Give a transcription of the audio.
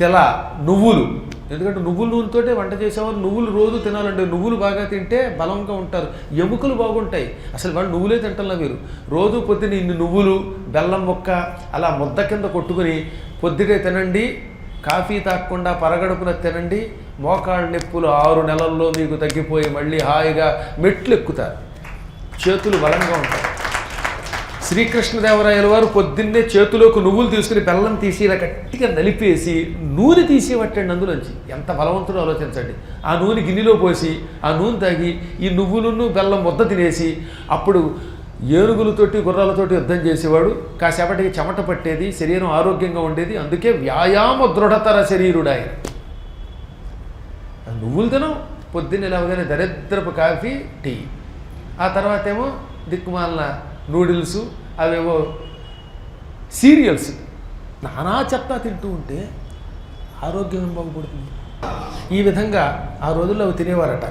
తెల నువ్వులు. ఎందుకంటే నువ్వుల నూనెతోటే వంట చేసేవారు నువ్వులు రోజు తినాలంటే నువ్వులు బాగా తింటే బలంగా ఉంటారు. ఎముకలు బాగుంటాయి. అసలు వాళ్ళు నువ్వులే తింటల్లా మీరు రోజు పొద్దున ఇన్ని నువ్వులు బెల్లం ముక్క అలా ముద్ద కింద కొట్టుకుని పొద్దుటే తినండి కాఫీ తాగకుండా పరగడుపున తినండి మోకాళ్ళ నొప్పులు ఆరు నెలల్లో మీకు తగ్గిపోయి మళ్ళీ హాయిగా మెట్లు ఎక్కుతారు చేతులు బలంగా ఉంటాయి. శ్రీకృష్ణదేవరాయల వారు పొద్దున్నే చేతిలోకి నువ్వులు తీసుకుని బెల్లం తీసి ఇలా గట్టిగా నలిపేసి నూనె తీసేవట్టండి అందులోంచి. ఎంత బలవంతుడో ఆలోచించండి. ఆ నూనె గిన్నెలో పోసి ఆ నూనె తాగి ఈ నువ్వులను బెల్లం ముద్ద తినేసి అప్పుడు ఏనుగులతోటి గుర్రాలతోటి యుద్ధం చేసేవాడు. కాసేపటికి చెమట పట్టేది శరీరం ఆరోగ్యంగా ఉండేది. అందుకే వ్యాయామ దృఢతర శరీరుడాయన. నువ్వులు తినం. పొద్దున్నే లేవగానే దరిద్రపు కాఫీ టీ. ఆ తర్వాత ఏమో దిక్కుమాలిన నూడిల్స్ అవేవో సీరియల్స్. నానా చెత్త తింటూ ఉంటే ఆరోగ్యం బాగుపడుతుంది? ఈ విధంగా ఆ రోజుల్లో అవి తినేవారట.